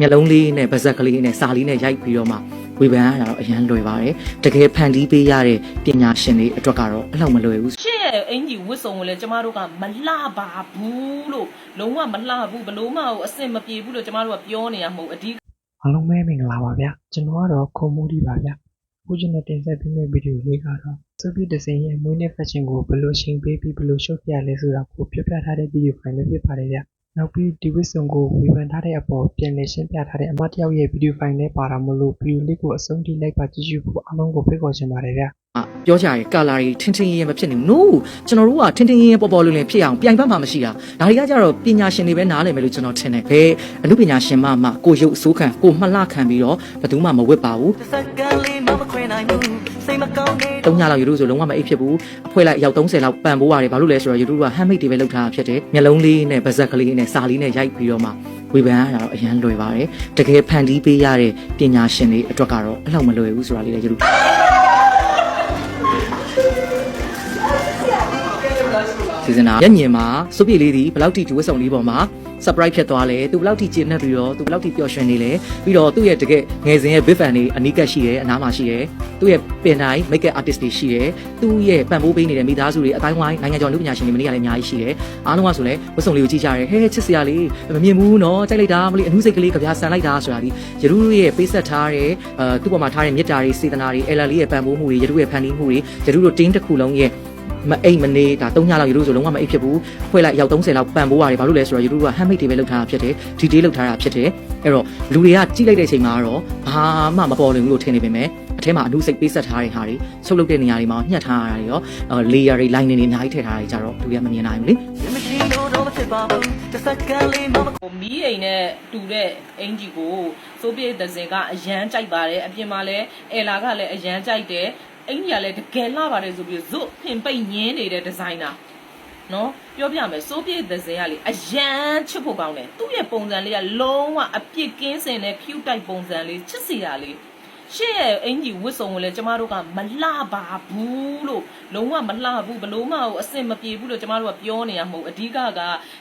မျက်လုံးလေးနဲ့ပါးစပ်ကလေးနဲ့စာလေးနဲ့ရိုက်ပြီးတော့မှဝေဖန်ရတာတော့အရန်လွယ်ပါတယ်တကယ်ဖန်တီးပေးရတဲ့ပညာရှင်တွေအတွက်ကတော့အဲ့လောက်မလွယ်ဘူးရှင့်ရဲ့အင်ကြီးဝတ်စုံကိုလည်းကျမတို့ကမလှပါဘူးလို့လုံးဝမလှဘူးဘလို့မှအဆင်မပြေဘူးလို့ကျမတို့ကပြောနေရမဟုတ်အဓိကအားလုံးပဲမင်္ဂလာပါဗျကျွန်တော်ကတော့ခုံမိုးဒီပါဗျအခုကျွန်တော်တင်ဆက်ပေးမယ့်ဗီဒီယိုလေးကတော့စပီဒဇင်ရဲ့မွေးနေ့ fashion ကိုဘယ်လိုချိန်ပေးပြီးဘယ်လိုရှုပ်ပြရလဲဆိုတာကိုပြပြထားတဲ့ဗီဒီယိုဖိုင်လေးဖြစ်ပါတယ်ဗျ နောက်ပြီး ဒီဝစ်စုံကို ဝေဖန်ထားတဲ့အပေါ် ပြန်လည်ရှင်းပြထားတဲ့ အမတ်တယောက်ရဲ့ ဗီဒီယိုဖိုင်လေးပါတာမလို့ ဗီဒီယိုလေးကို အဆုံးထိ လိုက်ပါကြည့်ရှုဖို့ အားလုံးကို ဖိတ်ခေါ်ချင်ပါတယ်ဗျအာပြောကြရဲကာလာတွေထင်းထင်းရဲရဲမဖြစ်နေဘူး no ကျွန်တော်တို့ကထင်းထင်းရဲရဲပေါ်ပေါ်လေးလေးဖြစ်အောင်ပြိုင်ပတ်မှမရှိတာဒါတွေကကြတော့ပညာရှင်တွေပဲနားလည်မယ်လို့ကျွန်တော်ထင်တယ်ဘယ်အမှုပညာရှင်မှမှကိုရုပ်အစိုးခံကိုမှတ်လခံပြီးတော့ဘယ်သူမှမဝစ်ပါဘူး စက္ကန့်လေးမမခွေနိုင်ဘူးစိတ်မကောင်းနေသုံးညလောက်ယူလို့ဆိုလုံးဝမအိပ်ဖြစ်ဘူးအဖွဲလိုက်ရောက်30လောက်ပန်ပိုးရတယ်ဘာလို့လဲဆိုတော့ယူတူက handmade တွေပဲလုပ်ထားတာဖြစ်တယ်မျက်လုံးလေးနဲ့ပါးစပ်ကလေးနဲ့စာလေးနဲ့ရိုက်ပြီးတော့မှဝေဖန်ရတာတော့အရန်လွယ်ပါတယ်တကယ်ဖန်တီးပေးရတဲ့ပညာရှင်တွေအတွက်ကတော့အဲ့လောက်မလွယ်ဘူးဆိုတာလေးလည်းယူ စီစဉ်တာညညင်မှာစုပ်ပြည့်လေးဒီဘယ်လောက်ထိဒီဝတ်စုံလေးပေါ်မှာ surprise ဖြစ်သွားလဲသူဘယ်လောက်ထိကျဉ်းနှက်ပြီးတော့သူဘယ်လောက်ထိပျော်ရွှင်နေလဲပြီးတော့သူ့ရဲ့တကယ်ငယ်စဉ်ရဲ့ big fan တွေအနီးကပ်ရှိတယ်အနားမှာရှိတယ်သူ့ရဲ့ပင်တိုင်း make up artist တွေရှိတယ်သူ့ရဲ့ပံ့ပိုးပေးနေတဲ့မိသားစုတွေအတိုင်းဝိုင်းနိုင်ငံကျော်လူပညာရှင်တွေမနေ့ကလည်းအများကြီးရှိတယ်အားလုံးကဆိုလဲဝတ်စုံလေးကိုကြည့်ကြတယ်ဟဲချစ်စရာလေးမမြင်ဘူးနော်ကြိုက်လိုက်တာမလေးအနုစိတ်ကလေးကြပြဆန်လိုက်တာဆိုတာဒီရတူရဲ့ပေးဆက်ထားတဲ့အဲသူ့ပေါ်မှာထားတဲ့မေတ္တာတွေစေတနာတွေအလာလေးရဲ့ပံ့ပိုးမှုတွေရတူရဲ့ဖန်တီးမှုတွေရတူတို့တင်းတစ်ခုလုံးရဲ့ မအိမ်မနေဒါ၃ညလောက်ယူလို့ဆိုလုံးဝမအိပ်ဖြစ်ဘူးဖွဲလိုက်ရောက်30လောက်ပန်ပိုးရတယ်ဘာလို့လဲဆိုတော့ယူတို့က handmade တွေပဲလုပ်ထားတာဖြစ်တယ်ဒီတေးလုပ်ထားတာဖြစ်တယ်အဲ့တော့လူတွေကကြည့်လိုက်တဲ့အချိန်မှာတော့ဘာမှမပေါ်လွင်ဘူးလို့ထင်နေပေမဲ့အထဲမှာအနုစိတ်ပေးဆက်ထားတဲ့ဟာတွေချုပ်လုပ်တဲ့နေရာတွေမှာညှက်ထားရတာတွေရောအဲ layer တွေ line တွေအများကြီးထည့်ထားတာတွေကြတော့လူတွေကမမြင်နိုင်ဘူးလေမရှိတော့တော့မဖြစ်ပါဘူးစက္ကန့်လေးမမဟိုမီးအိမ်နဲ့တူတဲ့အင်ကြီးကိုစိုးပြေဒဇင်ကအရန်ကြိုက်ပါတယ်အပြင်မှာလည်းအယ်လာကလည်းအရန်ကြိုက်တယ် အင်ကြီးကလည်းတကယ်လှပါတယ်ဆိုပြီးဇွတ်ဖင်ပိတ်ညင်းနေတဲ့ဒီဇိုင်နာနော်ပြောပြမယ်စိုးပြေဒဇင်ကလေအရန်ချစ်ဖို့ကောင်းတယ်သူ့ရဲ့ပုံစံလေးကလုံးဝအပြစ်ကင်းစင်တဲ့ cute type ပုံစံလေးချစ်စီရလေး ရှင့်ရဲ့အင်ကြီးဝတ်စုံကိုလည်းကျမတို့ကမလှပါဘူးလို့လုံးဝမလှဘူးဘလို့မှအဆင်မပြေဘူးလို့ကျမတို့ကပြောနေရမဟုတ်အဓိကက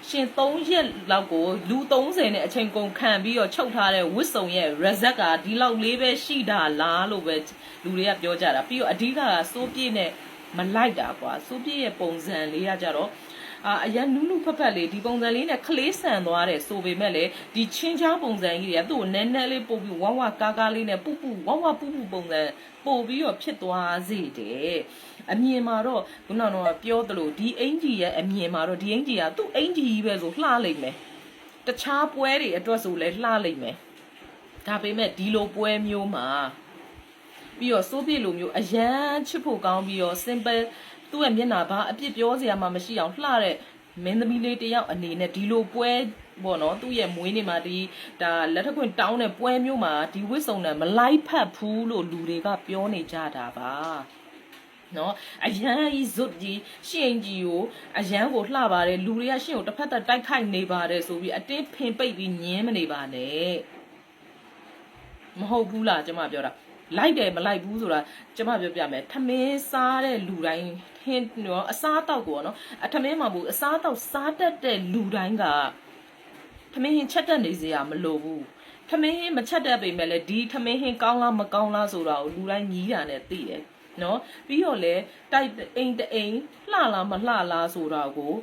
ရှင်3ရက်လောက်ကိုလူ30နဲ့အချိန်ကုန်ခံပြီးတော့ချုပ်ထားတဲ့ဝတ်စုံရဲ့ result ကဒီလောက်လေးပဲရှိတာလားလို့ပဲလူတွေကပြောကြတာပြီးတော့အဓိကကစိုးပြေးနဲ့မလိုက်တာကွာစိုးပြေးရဲ့ပုံစံလေးကကြတော့ အာအရန်နုနုဖက်ဖက်လေးဒီပုံစံလေးနဲ့ခလေးဆန်သွားတယ်ဆိုပေမဲ့လေဒီချင်းချောင်းပုံစံကြီးတွေကသူ့ကိုနည်းနည်းလေးပို့ပြီးဝဝကားကားလေးနဲ့ပူပူဝဝပူပူပုံစံပို့ပြီးတော့ဖြစ်သွားစေတယ်အမြင်မှာတော့ခုနကတော့ပြောသလိုဒီအင်ဂျီရဲ့အမြင်မှာတော့ဒီအင်ဂျီကသူ့အင်ဂျီကြီးပဲဆိုလှလိမ့်မယ်တခြားပွဲတွေအတွက်ဆိုလဲလှလိမ့်မယ်ဒါပေမဲ့ဒီလိုပွဲမျိုးမှာပြီးတော့စိုးပြည့်လိုမျိုးအရန်ချစ်ဖို့ကောင်းပြီးတော့ simple သူ့ရဲ့မျက်နှာဘာအပြစ်ပြောစရာမှမရှိအောင်လှတဲ့မင်းသမီးလေးတစ်ယောက်အနေနဲ့ဒီလိုပွဲပေါ့နော်သူ့ရဲ့မွေးနေ့မှာဒီဒါလက်ထက်ခွင့်တောင်းတဲ့ပွဲမျိုးမှာဒီဝစ်စုံနဲ့မလိုက်ဖက်ဘူးလို့လူတွေကပြောနေကြတာပါနော်အရန်ကြီးဇွတ်ကြီးရှင့်ကြီးကိုအရန်ကိုလှပါတယ်လူတွေကရှင့်ကိုတစ်ဖက်သက်တိုက်ခိုက်နေပါတယ်ဆိုပြီးအတင်းဖင်ပိတ်ပြီးညင်းမနေပါနဲ့မဟုတ်ဘူးလားကျွန်မပြောတာ လိုက်တယ်မလိုက်ဘူးဆိုတာကျွန်မပြောပြမယ်ထမင်းစားတဲ့လူတိုင်းဟင်းနော်အစားတောက်ကိုနော်အထမင်းမှာဘူးအစားတောက်စားတတ်တဲ့လူတိုင်းကထမင်းဟင်းချက်တက်နေစရာမလိုဘူးထမင်းဟင်းမချက်တတ်ပေမဲ့လည်းဒီထမင်းဟင်းကောင်းလားမကောင်းလားဆိုတာကိုလူတိုင်းညီးတာနဲ့သိတယ်နော်ပြီးတော့လေတိုက်အိမ်တအိမ်လှလားမလှလားဆိုတာကို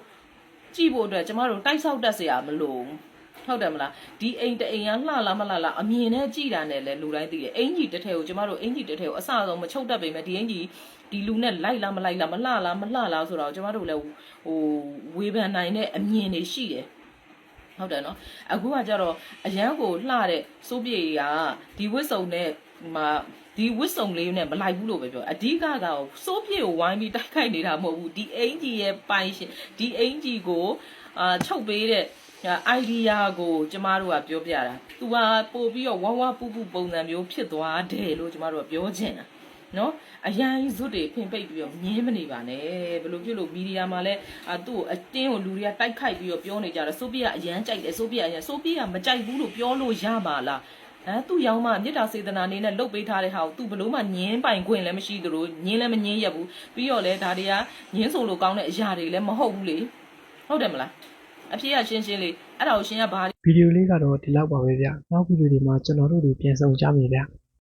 ကြည့်ဖို့အတွက်ကျမတို့တိုက်ဆောက်တတ်စရာမလိုဘူး ဟုတ်တယ်မလားဒီအိမ်တအိမ်ကလှလားမလှလားအမြင်နဲ့ကြည့်တာနဲ့လည်းလူတိုင်းသိတယ်အင်ကြီးတစ်ထည်ကိုကျမတို့အင်ကြီးတစ်ထည်ကိုအစဆုံးမချုပ်တတ်ပေမဲ့ဒီအင်ကြီးဒီလူနဲ့လိုက်လားမလိုက်လားမလှလားမလှလားဆိုတော့ကျမတို့လည်းဟိုဝေဖန်နိုင်တဲ့အမြင်တွေရှိတယ်ဟုတ်တယ်နော်အခုကကြတော့အရန်ကိုလှတဲ့စိုးပြေကဒီဝစ်စုံနဲ့မှာဒီဝစ်စုံလေးနဲ့မလိုက်ဘူးလို့ပဲပြောအဓိကကစိုးပြေကိုဝိုင်းပြီးတိုက်ခိုက်နေတာမဟုတ်ဘူးဒီအင်ကြီးရဲ့ပိုင်ရှင်ဒီအင်ကြီးကိုအာချုပ်ပေးတဲ့ အိုင်ဒီယာကိုကျမတို့ကပြောပြတာ။ तू ကပို့ပြီးတော့ဝဝပူပူပုံစံမျိုးဖြစ်သွားတယ်လို့ကျမတို့ကပြောချင်တာ။နော်အရန်ဇွတ်တွေဖင်ပိတ်ပြီးတော့ညင်းမနေပါနဲ့ဘယ်လိုဖြစ်လို့မီဒီယာမှာလဲအာသူ့ကိုအတင်းကိုလူတွေကတိုက်ခိုက်ပြီးတော့ပြောနေကြတယ်ဆိုပြကအရန်ကြိုက်တယ်ဆိုပြအရန်ဆိုပြကမကြိုက်ဘူးလို့ပြောလို့ရပါလားဟမ်သူ့ရောင်းမမြေတာစေတနာနေနဲ့လုတ်ပေးထားတဲ့ဟာကိုသူဘလို့မှညင်းပိုင်ခွင့်လည်းမရှိသလိုညင်းလည်းမညင်းရဘူးပြီးတော့လဲဒါတွေကညင်းဆိုလို့ကောင်းတဲ့အရာတွေလည်းမဟုတ်ဘူးလေဟုတ်တယ်မလား အဖြစ်ကရှင်းရှင်းလေးအဲ့ဒါကိုရှင်းကဘာဗီဒီယိုလေးကတော့ဒီလောက်ပါပဲဗျနောက်ဗီဒီယိုတွေမှာကျွန်တော်တို့တွေပြန်ဆောင်ကြမယ်ဗျ